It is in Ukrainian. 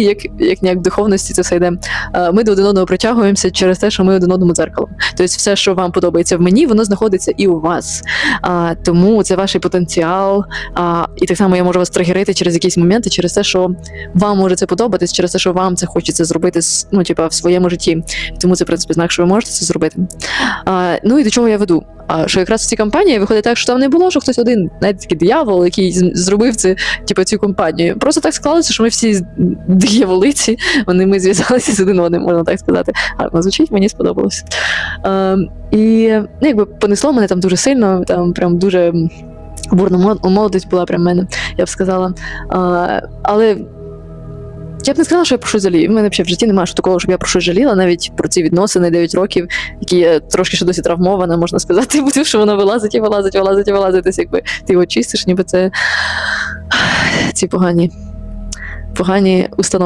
як, як ніяк в духовності це все йде. Е, Ми до один одного притягуємося через те, що ми один одному дзеркало. Тобто, все, що вам подобається в мені, воно знаходиться і у вас. Тому це ваш потенціал. І так само я можу вас тригерити через якісь моменти, через те, що вам може це подобатись, через те, що вам це хочеться зробити ну, типа, в своєму житті. Тому це в принципі знак, що ви можете це зробити. Ну і до чого я веду? А, що якраз в цій кампанії виходить так, що там не було, що хтось один, навіть такий диявол, який зробив це, типу, цю компанію. Просто так склалося, що ми всі з- дияволиці, вони ми зв'язалися з один одним, можна так сказати. Гарно звучить, мені сподобалось. А, і ну, якби понесло мене там дуже сильно, там прям дуже бурна молодість була прям мене, я б сказала. А, але я б не сказала, що я про щось жалію. В мене взагалі в житті немає що такого, щоб я про щось жаліла, навіть про ці відносини 9 років, які я трошки ще досі травмована, можна сказати, бо що воно вилазить і вилазить, вилазить і вилазить. Якби ти його чистиш, ніби це ці погані, погані установки.